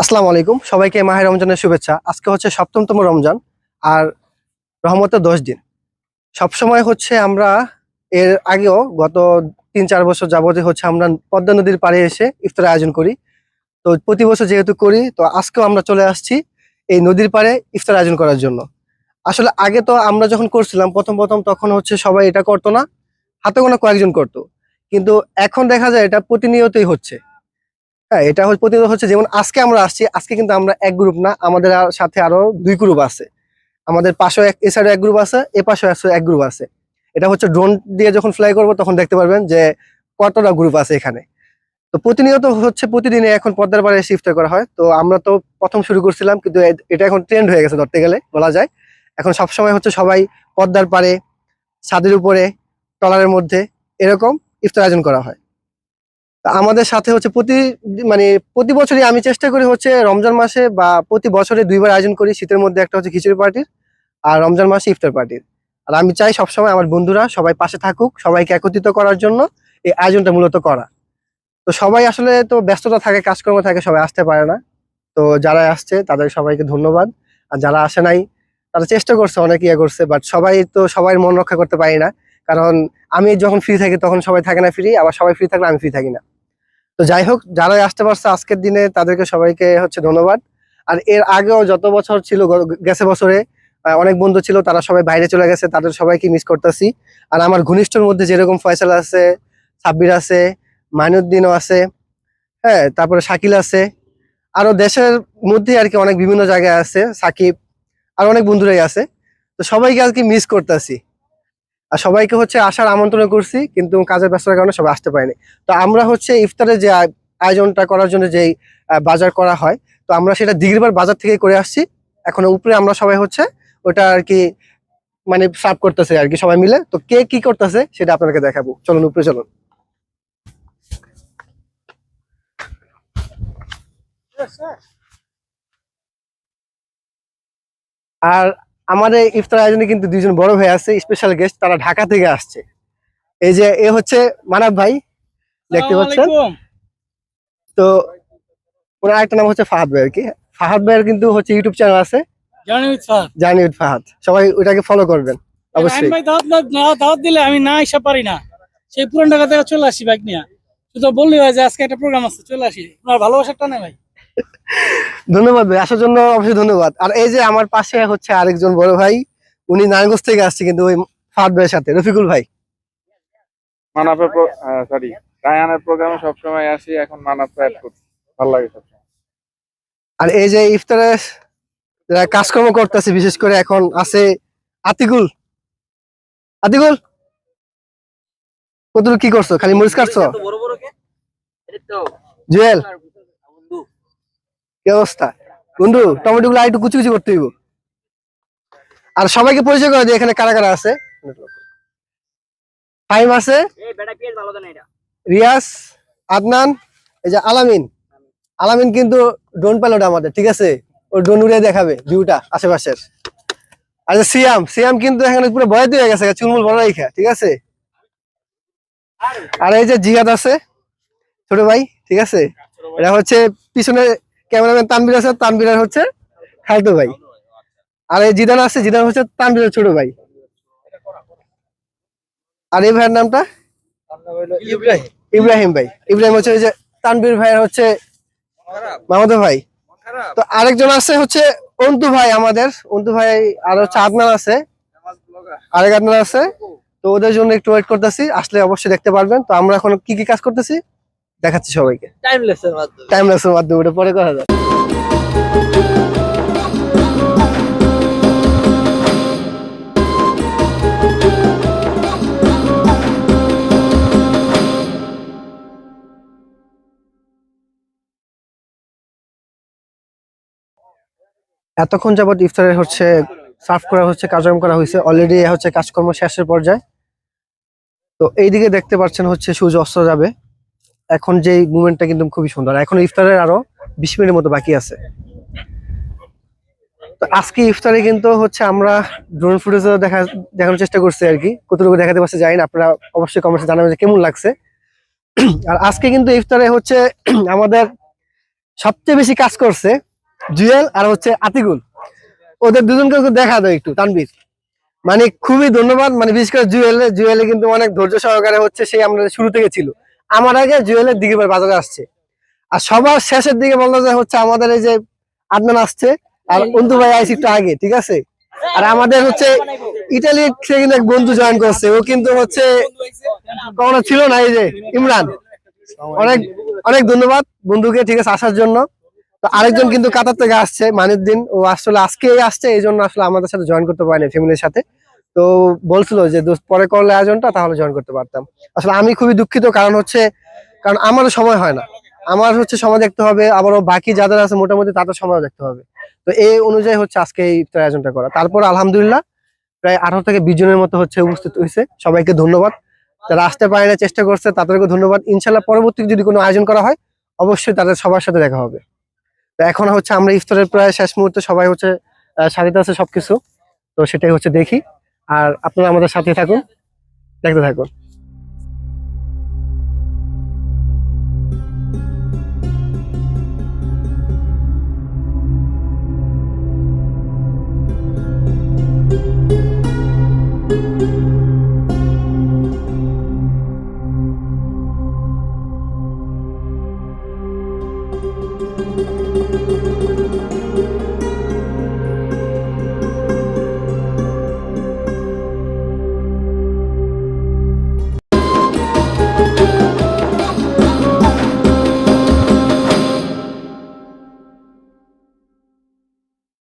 আসসালামু আলাইকুম। সবাইকে মাহের রমজানের শুভেচ্ছা। আজকে হচ্ছে সপ্তমতম রমজান আর রহমতের দশ দিন। সবসময় হচ্ছে আমরা এর আগেও গত তিন চার বছর যাবতীয় হচ্ছে আমরা পদ্মা নদীর পাড়ে এসে ইফতার আয়োজন করি। তো প্রতি বছর যেহেতু করি, তো আজকেও আমরা চলে আসছি এই নদীর পাড়ে ইফতার আয়োজন করার জন্য। আসলে আগে তো আমরা যখন করছিলাম, প্রথম প্রথম তখন হচ্ছে সবাই এটা করতো না, হাতে কোনো কয়েকজন করতো। কিন্তু এখন দেখা যায় এটা প্রতিনিয়তই হচ্ছে। হ্যাঁ এটা হচ্ছে প্রতিনিয়ত হচ্ছে যেমন আজকে আমরা আসছি, আজকে কিন্তু আমরা এক গ্রুপ না, আমাদের সাথে আরও দুই গ্রুপ আছে। আমাদের পাশেও এক, এ সাইডে এক গ্রুপ আছে, এ পাশেও এক গ্রুপ আছে। এটা হচ্ছে ড্রোন দিয়ে যখন ফ্লাই করব, তখন দেখতে পারবেন যে কতটা গ্রুপ আছে এখানে। তো প্রতিনিয়ত হচ্ছে প্রতিদিনে এখন পদ্মার পাড়ে শিফট করা হয়। তো আমরা তো প্রথম শুরু করছিলাম, কিন্তু এটা এখন ট্রেন্ড হয়ে গেছে ধরতে গেলে, বলা যায়। এখন সব সময় হচ্ছে সবাই পদ্মার পাড়ে, ছাদের উপরে টলারের মধ্যে এরকম ইফতার আয়োজন করা হয়। আমাদের সাথে হচ্ছে প্রতি মানে প্রতি বছরই আমি চেষ্টা করি হচ্ছে রমজান মাসে বা প্রতি বছরে দুইবার আয়োজন করি, শীতের মধ্যে একটা হচ্ছে খিচুড়ি পার্টির আর রমজান মাসে ইফতার পার্টির। আর আমি চাই সবসময় আমার বন্ধুরা সবাই পাশে থাকুক, সবাইকে একত্রিত করার জন্য এই আয়োজনটা মূলত করা। তো সবাই আসলে তো ব্যস্ততা থাকে, কাজকর্ম থাকে, সবাই আসতে পারে না। তো যারা আসছে তাদের সবাইকে ধন্যবাদ। আর যারা আসে নাই, তারা চেষ্টা করছে, অনেক ইয়ে করছে বাট সবাই তো সবাই মন রক্ষা করতে পারি না। কারণ আমি যখন ফ্রি থাকি তখন সবাই থাকে না ফ্রি আবার সবাই ফ্রি থাকলে আমি ফ্রি থাকি না। তো যাই হোক, যারাই আসতে পারছে আজকের দিনে, তাদেরকে সবাইকে হচ্ছে ধন্যবাদ। আর এর আগেও যত বছর ছিল গেছে বছরে অনেক বন্ধু ছিল, তারা সবাই বাইরে চলে গেছে, তাদের সবাইকে মিস করতেছি। আর আমার ঘনিষ্ঠর মধ্যে যেরকম ফয়সাল আছে, সাব্বির আছে, মাইনুদ্দিনও আছে হ্যাঁ তারপরে শাকিল আছে। আরও দেশের মধ্যে আর কি অনেক বিভিন্ন জায়গায় আছে, সাকিব, আর অনেক বন্ধুরাই আছে। তো সবাইকে আর কি মিস করতেছি। আর সবাইকে হচ্ছে আসার আমন্ত্রণ করছি, কিন্তু কাজের ব্যস্ততার কারণে সবাই আসতে পারেনি। তো আমরা হচ্ছে ইফতারের যে আয়োজনটা করার জন্য যেই বাজার করা হয়, তো আমরা সেটা দিঘিরবার বাজার থেকে করে আসছি। এখন উপরে আমরা সবাই হচ্ছে ওটা আর কি মানে সার্ভ করতেছে আর কি সবাই মিলে। তো কে কি করতেছে সেটা আপনাদেরকে দেখাবো। চলুন, উপরে চলুন। আর আমাদের ইফতার আয়োজনে কিন্তু দুইজন বড় ভাই আছে স্পেশাল গেস্ট তারা ঢাকা থেকে আসছে। এই যে এ হচ্ছে মানব ভাই দেখতে পাচ্ছেন? তো ওনার আরেকটা নাম হচ্ছে ফাহাদ ভাই আর কি। ফাহাদ ভাইয়ের কিন্তু হচ্ছে ইউটিউব চ্যানেল আছে। উইথ ফাহাদ। সবাই ওটাকে ফলো করবেন অবশ্যই। ভাই দাওয়াত দিলে আমি না এসে পারি না। সেই পুরান ঢাকা থেকে চলে আসি বাইক নিয়ে। শুধু বললি হয় যে আজকে একটা প্রোগ্রাম আছে চলে আসি। আপনার ভালোবাসাটা নেই ভাই। ধন্যবাদ ভাই আসার জন্য অবশ্যই ধন্যবাদ। আর এই যে আমার পাশে হচ্ছে আরেকজন বড় ভাই উনি নারায়ণগঞ্জ থেকে আসছে কিন্তু ওই ফাহাদ ভাইয়ের সাথে। রফিকুল ভাই। মানাপের সরি রায়ানের প্রোগ্রামে সবসময় আসি এখন মানাপ অ্যাড করছি। ভালো লাগে সবসময়। আর এই যে ইফতারে যারা কাজকর্ম করতেছে বিশেষ করে এখন আছে আতিকুল। আতিকুল কত কি করছ? খালি মরিচ কাটছো? জুয়েল কি? অবস্থা? বন্ধু টমেটো গুলো একটু কুচি কুচি করতে হইব। আর সবাইকে পরিচয় করে দিই, এখানে কারা কারা আছে? টাইম আছে, রিয়াজ, আদনান, এই যে আলামিন। আলামিন কিন্তু ড্রোন পাইলট আমাদের, ঠিক আছে? ও ড্রোন উড়ে দেখাবে ভিউটা আশেপাশের। আর সিয়াম সিয়াম কিন্তু এখানে পুরো বয়াতি হয়ে গেছে, চুলমুল বড় রেখা, ঠিক আছে? আর এই যে জিহাদ আছে, ছোট ভাই, ঠিক আছে? এটা হচ্ছে পিছনে ক্যামেরাম্যান তানবির আছে তানবিরের হচ্ছে খালতো ভাই। আর এই জিদান আছে জিদান হচ্ছে তানবিরের ছোট ভাই। আর এই ভাইয়ের নামটা? ইব্রাহিম। ভাই। ইব্রাহিম হচ্ছে ওই যে তানবির ভাইয়ের হচ্ছে মামাতো ভাই। তো আরেকজন আছে হচ্ছে অন্তু ভাই আমাদের। অন্তু ভাই আর হচ্ছে আদনান আছে। আরেক আদনান আছে। তো ওদের জন্য একটু ওয়েট করতেছি। আসলে অবশ্যই দেখতে পারবেন। তো আমরা এখন কি কি কাজ করতেছি? দেখাচ্ছি সবাইকে। টাইমলেসের মাধ্যমে। টাইম মাধ্যমে ওটা পরে করা যাবে এতক্ষণ যাবত ইফতারের হচ্ছে সার্ভ করা হচ্ছে কার্যক্রম করা হয়েছে। অলরেডি হচ্ছে কাজকর্ম শেষের পর্যায়ে। তো এইদিকে দেখতে পাচ্ছেন হচ্ছে সূর্য অস্ত যাবে। এখন যে মুভমেন্টটা কিন্তু খুবই সুন্দর। এখন ইফতারের আরও বিশ মিনিটের মতো বাকি আছে। আজকে ইফতারে কিন্তু হচ্ছে আমরা ড্রোন ফুটেজ দেখা দেখানোর চেষ্টা করছি আর কি। কতটুকু দেখাতে পারছে জানি না, আপনারা অবশ্যই কমেন্টে জানাবেন যে কেমন লাগছে। আর আজকে কিন্তু ইফতারে হচ্ছে আমাদের সবচেয়ে বেশি কাজ করছে জুয়েল আর হচ্ছে আতিকুল। ওদের দুজনকে দেখা দাও একটু তানবির মানে খুবই ধন্যবাদ। মানে বিশেষ করে জুয়েলে জুয়েলে কিন্তু অনেক ধৈর্য সহকারে হচ্ছে সেই আমরা শুরু থেকে ছিল। আমার আগে জুয়েলের দিকে বাজারে আসছে। আর সবার শেষের দিকে বলল যে হচ্ছে আমাদের এই যে আদনান আসছে আর অন্তু ভাই আইসি একটু আগে ঠিক আছে? আর আমাদের হচ্ছে ইটালি থেকে এক বন্ধু জয়েন করছে ও কিন্তু হচ্ছে কখনো ছিল না এই যে ইমরান। অনেক অনেক ধন্যবাদ বন্ধুকে ঠিক আছে আসার জন্য। তো আরেকজন কিন্তু কাতার থেকে আসছে মানের দিন ও আসলে আজকে আসছে এই জন্য আসলে আমাদের সাথে জয়েন করতে পারেনি ফ্যামিলির সাথে। তো বলছিল যে পরে করলে আয়োজনটা, তাহলে জয়েন করতে পারতাম। আসলে আমি খুবই দুঃখিত, কারণ হচ্ছে, কারণ আমারও সময় হয় না। আমার হচ্ছে সময় দেখতে হবে, আবারও বাকি যাদের আছে মোটামুটি তাদের সময় দেখতে হবে। তো এই অনুযায়ী হচ্ছে আজকে এই আয়োজনটা করা। তারপর আলহামদুলিল্লাহ, প্রায় আঠারো থেকে বিশ জনের মতো হচ্ছে উপস্থিত হয়েছে। সবাইকে ধন্যবাদ। যারা আসতে পারে না চেষ্টা করছে, তাদেরকে ধন্যবাদ। ইনশাল্লাহ পরবর্তী যদি কোনো আয়োজন করা হয়, অবশ্যই তাদের সবার সাথে দেখা হবে। তো এখন হচ্ছে আমরা ইফতারের প্রায় শেষ মুহূর্তে সবাই হচ্ছে সাথে আছে সবকিছু। তো সেটাই হচ্ছে দেখি। আর আপনারা আমাদের সাথে থাকুন দেখতে থাকুন।